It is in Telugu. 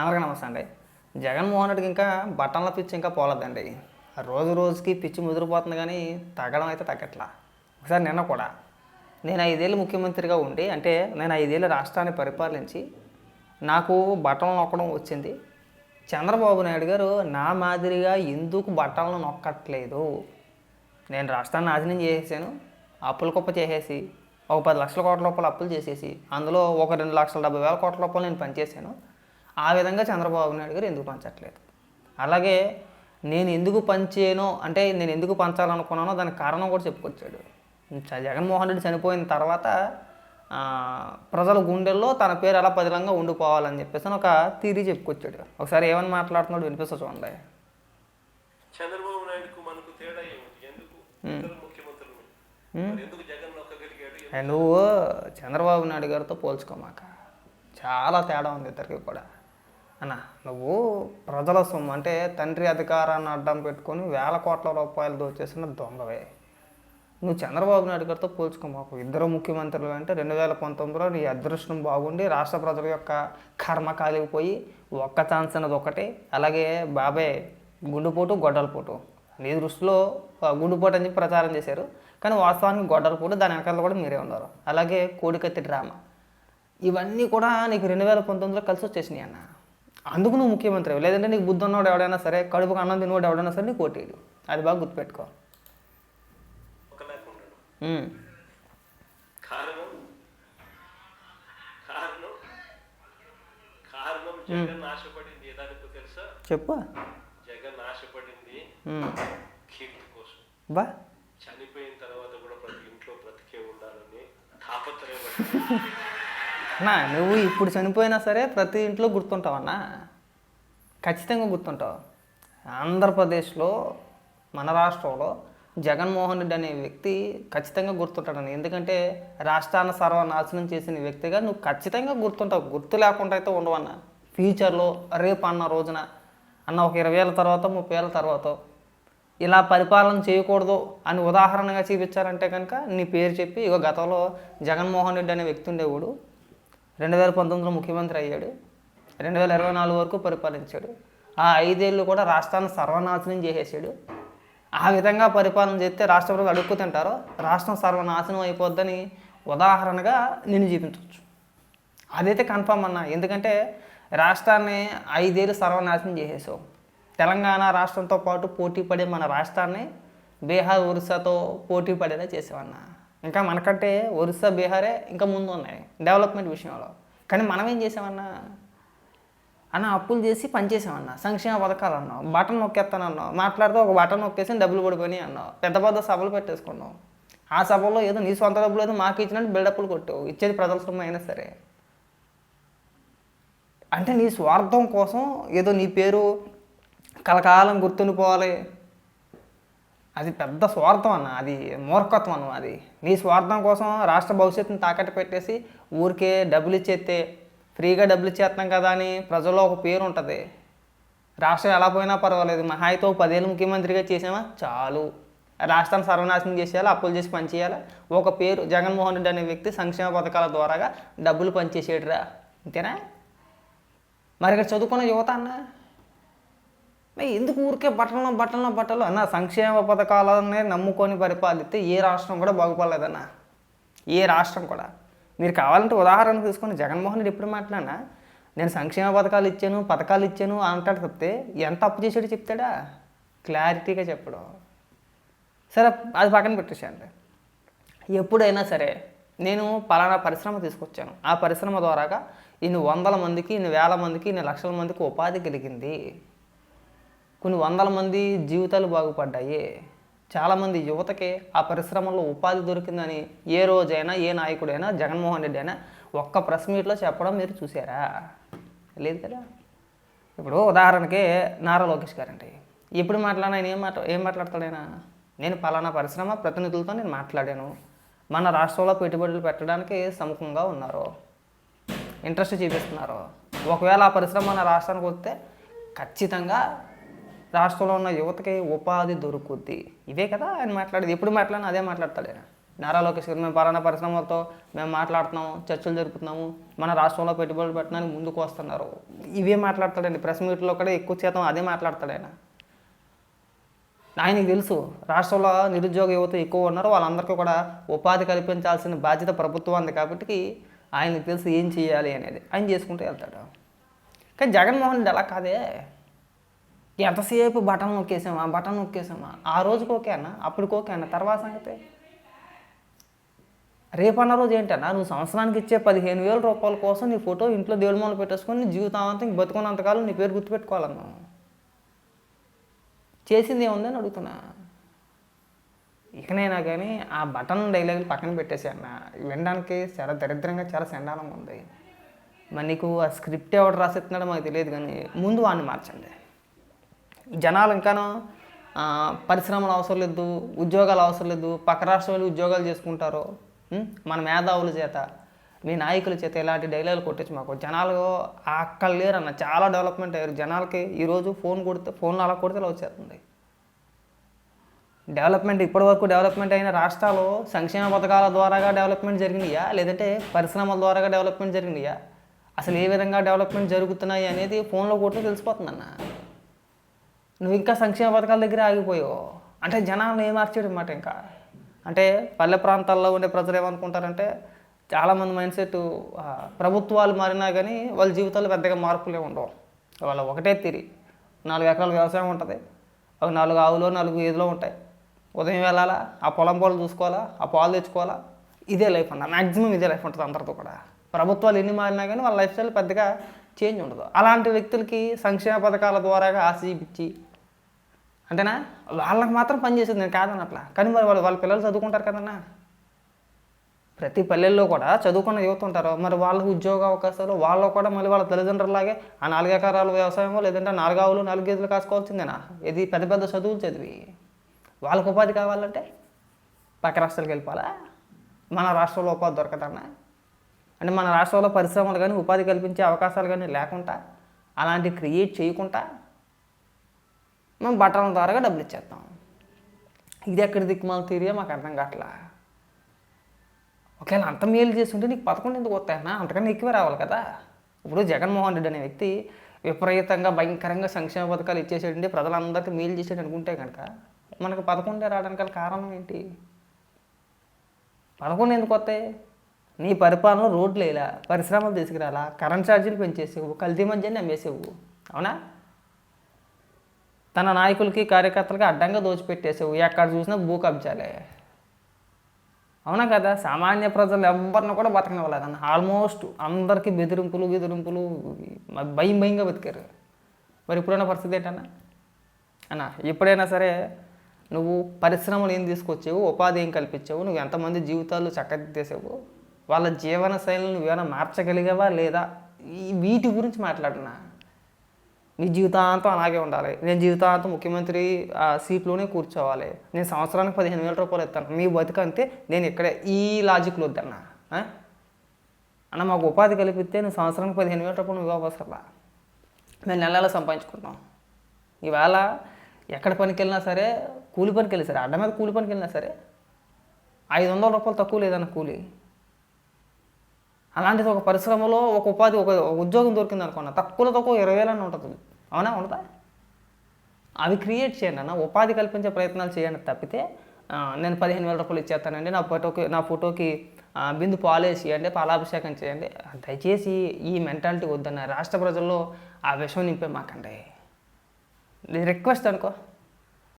అందరికీ నమస్తే అండి. జగన్మోహన్ రెడ్డికి ఇంకా బట్టన్ల పిచ్చి ఇంకా పోలేదండి. రోజు రోజుకి పిచ్చి ముదిరిపోతుంది కానీ తగ్గడం అయితే తగ్గట్లా. ఒకసారి నిన్న కూడా నేను ఐదేళ్ళు ముఖ్యమంత్రిగా ఉండి అంటే నేను ఐదేళ్ళు రాష్ట్రాన్ని పరిపాలించి నాకు బట్టలు నొక్కడం వచ్చింది. చంద్రబాబు నాయుడు గారు నా మాదిరిగా ఎందుకు బట్టలను నొక్కట్లేదు? నేను రాష్ట్రాన్ని నాశనం చేసేసాను అప్పుల కుప్ప చేసేసి ఒక పది లక్షల కోట్ల రూపాయలు అప్పులు చేసేసి అందులో ఒక రెండు లక్షల డెబ్బై వేల కోట్ల రూపాయలు నేను పనిచేశాను. ఆ విధంగా చంద్రబాబు నాయుడు గారు ఎందుకు పంచట్లేదు? అలాగే నేను ఎందుకు పంచేనో అంటే నేను ఎందుకు పంచాలనుకున్నానో దానికి కారణం కూడా చెప్పుకొచ్చాడు. జగన్మోహన్ రెడ్డి చనిపోయిన తర్వాత ప్రజల గుండెల్లో తన పేరు ఎలా పదిలంగా ఉండిపోవాలని చెప్పేసి ఒక థీరీ చెప్పుకొచ్చాడు. ఒకసారి ఏమని మాట్లాడుతున్నాడు వినిపిస్తా చూడండి. చంద్రబాబు నాయుడుకు మనకు తేడా ఏమిటి ఎందుకు? ఇద్దరు ముఖ్యమంత్రులు మరి ఎందుకు జగన్ నొక్కగలిగాడు? ఏ, నువ్వు చంద్రబాబు నాయుడు గారితో పోల్చుకోమాక. చాలా తేడా ఉంది ఇద్దరికి కూడా. అన్న నువ్వు ప్రజల సొమ్ము అంటే తండ్రి అధికారాన్ని అడ్డం పెట్టుకొని వేల కోట్ల రూపాయలు దోచేసిన దొంగవే. నువ్వు చంద్రబాబు నాయుడు గారితో పోల్చుకోమాకు ఇద్దరు ముఖ్యమంత్రులు అంటే రెండు వేల పంతొమ్మిదిలో నీ అదృష్టం బాగుండి రాష్ట్ర ప్రజల యొక్క కర్మ కాలిపోయి ఒక్క ఛాన్స్ అన్నది ఒకటి. అలాగే బాబాయ్ గుండుపోటు గొడ్డలపోటు. నీ దృష్టిలో గుండుపోటు అని చెప్పి ప్రచారం చేశారు. కానీ వాస్తవానికి గొడ్డలపోటు దాని వెనకాల కూడా మీరే ఉన్నారు. అలాగే కోడికత్తి డ్రామా. ఇవన్నీ కూడా నీకు రెండు వేల పంతొమ్మిదిలో కలిసి వచ్చేసినాయి అన్న. అందుకు నువ్వు ముఖ్యమంత్రి లేదంటే నీకు బుద్ధి ఉన్నవాడు ఎవడైనా సరే కడుపుకు అన్నం తినవాడు ఎవడైనా సరే నీకు ఓటేయడు. అది బాగా గుర్తుపెట్టుకో. చెప్పు. జగన్ ఆశపడింది. కీర్తి కోసం. బా. చనిపోయిన తర్వాత కూడా ప్రతి ఇంట్లో బ్రతికే ఉండాలని తాపత్రయపడి అన్నా నువ్వు ఇప్పుడు చనిపోయినా సరే ప్రతి ఇంట్లో గుర్తుంటావు అన్నా. ఖచ్చితంగా గుర్తుంటావు. ఆంధ్రప్రదేశ్లో మన రాష్ట్రంలో జగన్మోహన్ రెడ్డి అనే వ్యక్తి ఖచ్చితంగా గుర్తుంటాడని ఎందుకంటే రాష్ట్రాన్ని సర్వనాశనం చేసిన వ్యక్తిగా నువ్వు ఖచ్చితంగా గుర్తుంటావు. గుర్తు లేకుండా అయితే ఉండవన్న ఫ్యూచర్లో రేపు అన్న రోజున అన్న ఒక ఇరవై ఏళ్ళ తర్వాత ముప్పై ఏళ్ళ తర్వాత ఇలా పరిపాలన చేయకూడదు అని ఉదాహరణగా చూపించారంటే కనుక నీ పేరు చెప్పి ఇక గతంలో జగన్మోహన్ రెడ్డి అనే వ్యక్తి ఉండేవాడు. రెండు వేల పంతొమ్మిదిలో ముఖ్యమంత్రి అయ్యాడు. రెండు వేల ఇరవై నాలుగు వరకు పరిపాలించాడు. ఆ ఐదేళ్ళు కూడా రాష్ట్రాన్ని సర్వనాశనం చేసేసాడు. ఆ విధంగా పరిపాలన చేస్తే రాష్ట్ర ప్రజలు అడుక్కు తింటారో రాష్ట్రం సర్వనాశనం అయిపోద్దని ఉదాహరణగా నేను చూపించవచ్చు. అదైతే కన్ఫామ్ అన్న ఎందుకంటే రాష్ట్రాన్ని ఐదేళ్ళు సర్వనాశనం చేసేసావు. తెలంగాణ రాష్ట్రంతో పాటు పోటీ పడే మన రాష్ట్రాన్ని బీహార్ ఒరిస్సాతో పోటీ పడేలా చేసేవన్నా. ఇంకా మనకంటే ఒరిస్సా బీహారే ఇంకా ముందు ఉన్నాయి డెవలప్మెంట్ విషయంలో. కానీ మనం ఏం చేసామన్నా? అన్న అప్పులు చేసి పనిచేసామన్న సంక్షేమ పథకాలు అన్నావు బటన్ నొక్కేస్తాను అన్నావు మాట్లాడితే ఒక బటన్ నొక్కేసి డబ్బులు పడిపోయినాయి అన్నావు పెద్ద పెద్ద సభలు పెట్టేసుకున్నావు. ఆ సభలో ఏదో నీ సొంత డబ్బులు ఏదో మాకు ఇచ్చినట్టు బిల్డప్లు కొట్టావు ఇచ్చేది ప్రజల సొమ్ము అయినా సరే. అంటే నీ స్వార్థం కోసం ఏదో నీ పేరు కలకాలం గుర్తుండిపోవాలి. అది పెద్ద స్వార్థం అన్న అది మూర్ఖత్వం అన్న అది. నీ స్వార్థం కోసం రాష్ట్ర భవిష్యత్తును తాకట్టు పెట్టేసి ఊరికే డబ్బులు ఇచ్చేస్తే ఫ్రీగా డబ్బులు ఇచ్చేస్తున్నాం కదా అని ప్రజల్లో ఒక పేరు ఉంటుంది. రాష్ట్రం ఎలా పోయినా పర్వాలేదు. మహాయితో పదేళ్ళు ముఖ్యమంత్రిగా చేసామా? చాలు. రాష్ట్రాన్ని సర్వనాశనం చేసేయాలి? అప్పులు చేసి పనిచేయాలి? ఒక పేరు జగన్మోహన్ రెడ్డి అనే వ్యక్తి సంక్షేమ పథకాల ద్వారాగా డబ్బులు పనిచేసేడురా అంతేనా మరి ఇక్కడ చదువుకున్న యువత అన్న? ఎందుకు ఊరికే బట్టలు బట్టలు బట్టలు అన్న సంక్షేమ పథకాలనే నమ్ముకొని పరిపాలిస్తే ఏ రాష్ట్రం కూడా బాగుపడలేదన్న. ఏ రాష్ట్రం కూడా. మీరు కావాలంటే ఉదాహరణ తీసుకొని జగన్మోహన్ రెడ్డి ఎప్పుడు మాట్లాడినా నేను సంక్షేమ పథకాలు ఇచ్చాను పథకాలు ఇచ్చాను అంటాడు తప్పితే ఎంత అప్పు చేసాడో చెప్తాడా? క్లారిటీగా చెప్పడం. సరే అది పక్కన పెట్టేసేయండి. ఎప్పుడైనా సరే నేను పలానా పరిశ్రమ తీసుకొచ్చాను. ఆ పరిశ్రమ ద్వారాగా ఇన్ని వందల మందికి ఇన్ని వేల మందికి ఇన్ని లక్షల మందికి ఉపాధి కలిగింది. కొన్ని వందల మంది జీవితాలు బాగుపడ్డాయి. చాలామంది యువతకి ఆ పరిశ్రమలో ఉపాధి దొరికిందని ఏ రోజైనా ఏ నాయకుడైనా జగన్మోహన్ రెడ్డి అయినా ఒక్క ప్రెస్ మీట్లో చెప్పడం మీరు చూసారా లేదు కదా? ఇప్పుడు ఉదాహరణకి నారా లోకేష్ గారండి. ఎప్పుడు మాట్లాడినా ఆయన ఏం మాట్లా ఏం మాట్లాడతాడైనా నేను పలానా పరిశ్రమ ప్రతినిధులతో నేను మాట్లాడాను. మన రాష్ట్రంలో పెట్టుబడులు పెట్టడానికి సముఖంగా ఉన్నారు. ఇంట్రెస్ట్ చూపిస్తున్నారు. ఒకవేళ ఆ పరిశ్రమ మన రాష్ట్రానికి వస్తే ఖచ్చితంగా రాష్ట్రంలో ఉన్న యువతకి ఉపాధి దొరుకుద్ది. ఇవే కదా ఆయన మాట్లాడేది. ఎప్పుడు మాట్లాడినా అదే మాట్లాడతాడు ఆయన. నారా లోకేష్ గారు మేము పలానా పరిశ్రమలతో మేము మాట్లాడుతున్నాము చర్చలు జరుపుతున్నాము మన రాష్ట్రంలో పెట్టుబడులు పెట్టడానికి ముందుకు వస్తున్నారు. ఇవే మాట్లాడతాడండి. ప్రెస్ మీట్లో కూడా ఎక్కువ శాతం అదే మాట్లాడతాడు ఆయన. ఆయనకి తెలుసు రాష్ట్రంలో నిరుద్యోగ యువత ఎక్కువ ఉన్నారు. వాళ్ళందరికీ కూడా ఉపాధి కల్పించాల్సిన బాధ్యత ప్రభుత్వం ఉంది కాబట్టి ఆయనకు తెలుసు ఏం చేయాలి అనేది. ఆయన చేసుకుంటూ వెళ్తాడు. కానీ జగన్మోహన్ రెడ్డి అలా కాదే. ఎంతసేపు బటన్ నొక్కేసామా బటన్ నొక్కేసామా? ఆ రోజుకి ఓకే అన్న అప్పటికి ఓకే అన్న. తర్వాత సంగతి? రేపన్న రోజు ఏంటన్నా నువ్వు సంవత్సరానికి ఇచ్చే పదిహేను వేల రూపాయల కోసం నీ ఫోటో ఇంట్లో దేవుడి మూల పెట్టేసుకొని జీవితాంతం ఇంక బతుకున్నంతకాలం నీ పేరు గుర్తుపెట్టుకోవాలన్నా. చేసింది ఏముందని అడుగుతున్నా. ఇకనైనా కానీ ఆ బటన్ డైలాగులు పక్కన పెట్టేసి అన్న వినడానికి చాలా దరిద్రంగా చాలా సండాలంగా ఉంది. మరి నీకు ఆ స్క్రిప్ట్ ఎవడు రాసిస్తున్నాడో మాకు తెలియదు కానీ ముందు వాడిని మార్చండి. జనాలు ఇంకాను పరిశ్రమలు అవసరం లేదు ఉద్యోగాలు అవసరం లేదు పక్క రాష్ట్రాలు ఉద్యోగాలు చేసుకుంటారు మన మేధావుల చేత మీ నాయకుల చేత ఇలాంటి డైలాగులు కొట్టించి మాకు. జనాలు అక్కడ లేరన్న చాలా డెవలప్మెంట్ అయ్యారు. జనాలకి ఈరోజు ఫోన్ కొడితే ఫోన్లు అలా కొడితే ఇలా వచ్చేస్తుంది. డెవలప్మెంట్ ఇప్పటివరకు డెవలప్మెంట్ అయిన రాష్ట్రాలు సంక్షేమ పథకాల ద్వారాగా డెవలప్మెంట్ జరిగినాయా? లేదంటే పరిశ్రమల ద్వారాగా డెవలప్మెంట్ జరిగినాయా? అసలు ఏ విధంగా డెవలప్మెంట్ జరుగుతున్నాయి అనేది ఫోన్లో కొడితే తెలిసిపోతుందన్న. నువ్వు ఇంకా సంక్షేమ పథకాల దగ్గర ఆగిపోయావు. అంటే జనాలను ఏం మార్చాడు అనమాట ఇంకా? అంటే పల్లె ప్రాంతాల్లో ఉండే ప్రజలు ఏమనుకుంటారంటే చాలామంది మైండ్ సెట్ ప్రభుత్వాలు మారినా కానీ వాళ్ళ జీవితాల్లో పెద్దగా మార్పులే ఉండవు. వాళ్ళ ఒకటే తీరి. నాలుగు ఎకరాల వ్యవసాయం ఉంటుంది. ఒక నాలుగు ఆవులో నాలుగు ఏదిలో ఉంటాయి. ఉదయం వెళ్ళాలా? ఆ పొలం పాలు చూసుకోవాలా? ఆ పాలు తెచ్చుకోవాలా? ఇదే లైఫ్ అన్న మ్యాక్సిమం ఇదే లైఫ్ ఉంటుంది అందరితో కూడా. ప్రభుత్వాలు ఎన్ని మారినా కానీ వాళ్ళ లైఫ్ స్టైల్ పెద్దగా చేంజ్ ఉండదు. అలాంటి వ్యక్తులకి సంక్షేమ పథకాల ద్వారా ఆశ చూపించి అంతేనా? వాళ్ళకి మాత్రం పని చేసేది నేను కాదన్నట్లా కానీ మరి వాళ్ళు వాళ్ళ పిల్లలు చదువుకుంటారు కదన్నా. ప్రతి పల్లెల్లో కూడా చదువుకున్న యువత ఉంటారు. మరి వాళ్ళకి ఉద్యోగ అవకాశాలు వాళ్ళు కూడా మళ్ళీ వాళ్ళ తల్లిదండ్రులలాగే ఆ నాలుగు ఎకరాలు వ్యవసాయమో లేదంటే నాలుగు ఆవులు నాలుగు గేదెలు కాసుకోవాల్సిందేనా? ఇది పెద్ద పెద్ద చదువులు చదివి. వాళ్ళకు ఉపాధి కావాలంటే పక్క రాష్ట్రాలకు వెళ్ళిపోవాలా? మన రాష్ట్రంలో ఉపాధి దొరకదన్నా? అంటే మన రాష్ట్రంలో పరిశ్రమలు కానీ ఉపాధి కల్పించే అవకాశాలు కానీ లేకుండా అలాంటివి క్రియేట్ చేయకుండా మేము బట్టల ద్వారా డబ్బులు ఇచ్చేస్తాం. ఇది ఎక్కడ దిక్కుమాల తీరియో మాకు అర్థం కావట్లా. ఒకవేళ అంత మేలు చేస్తుంటే నీకు పదకొండు ఎందుకు వస్తాయన్నా? అంతకన్నా ఎక్కువే రావాలి కదా. ఇప్పుడు జగన్మోహన్ రెడ్డి అనే వ్యక్తి విపరీతంగా భయంకరంగా సంక్షేమ పథకాలు ఇచ్చేసాడండి. ప్రజలందరికీ మేలు చేసాడు అనుకుంటే కనుక మనకు పదకొండే రావడానికి కారణం ఏంటి? పదకొండు ఎందుకు వస్తాయి? నీ పరిపాలన రోడ్లు వేయలా పరిశ్రమలు తీసుకురాలా కరెంట్ ఛార్జీలు పెంచేసేవు కల్తీ మధ్యని అమ్మేసేవు. అవునా? తన నాయకులకి కార్యకర్తలకి అడ్డంగా దోచిపెట్టేసావు ఎక్కడ చూసినా భూ కబ్జాలే అవునా కదా? సామాన్య ప్రజలు ఎవరిని కూడా బతకనివ్వలేదన్న. ఆల్మోస్ట్ అందరికీ బెదిరింపులు బెదిరింపులు భయం భయంగా బతికారు. మరి ఇప్పుడున్న పరిస్థితి ఏంటన్నా? అన్న ఎప్పుడైనా సరే నువ్వు పరిశ్రమలు ఏం తీసుకొచ్చావు ఉపాధి ఏం కల్పించావు నువ్వు ఎంతమంది జీవితాలు చక్కదిద్దేసావు వాళ్ళ జీవన శైలిని నువ్వేమైనా మార్చగలిగావా లేదా? ఈ వీటి గురించి మాట్లాడినా నీ జీవితాంతం అలాగే ఉండాలి. నేను జీవితాంతం ముఖ్యమంత్రి ఆ సీట్లోనే కూర్చోవాలి. నేను సంవత్సరానికి పదిహేను వేల రూపాయలు ఇస్తాను మీ బతుకు నేను ఇక్కడే ఈ లాజిక్లో వద్దన్నా. అన్న మాకు ఉపాధి కల్పిస్తే నువ్వు సంవత్సరానికి పదిహేను వేల రూపాయలు నువ్వు ఇవ్వవసరలా మేము నెల నెల సంపాదించుకుంటాం ఇవాళ ఎక్కడ పనికి వెళ్ళినా సరే కూలి పనికి వెళ్ళి సరే అడ్డ మీద కూలి పనికి వెళ్ళినా సరే ఐదు వందల రూపాయలు తక్కువ లేదన్న కూలి. అలాంటిది ఒక పరిశ్రమలో ఒక ఉపాధి ఒక ఉద్యోగం దొరికింది అనుకున్నా తక్కువలో తక్కువ ఇరవై వేలని ఉంటుంది. అవునా ఉండదా? అవి క్రియేట్ చేయండి అన్న. ఉపాధి కల్పించే ప్రయత్నాలు చేయండి తప్పితే నేను పదిహేను వేల రూపాయలు ఇచ్చేస్తానండి. నా ఫోటోకి నా ఫోటోకి బిందు పాలేసి అంటే పాలాభిషేకం చేయండి. దయచేసి ఈ మెంటాలిటీ వద్దన్న. రాష్ట్ర ప్రజల్లో ఆ విషయం నింపే మాకండి. రిక్వెస్ట్ అనుకో.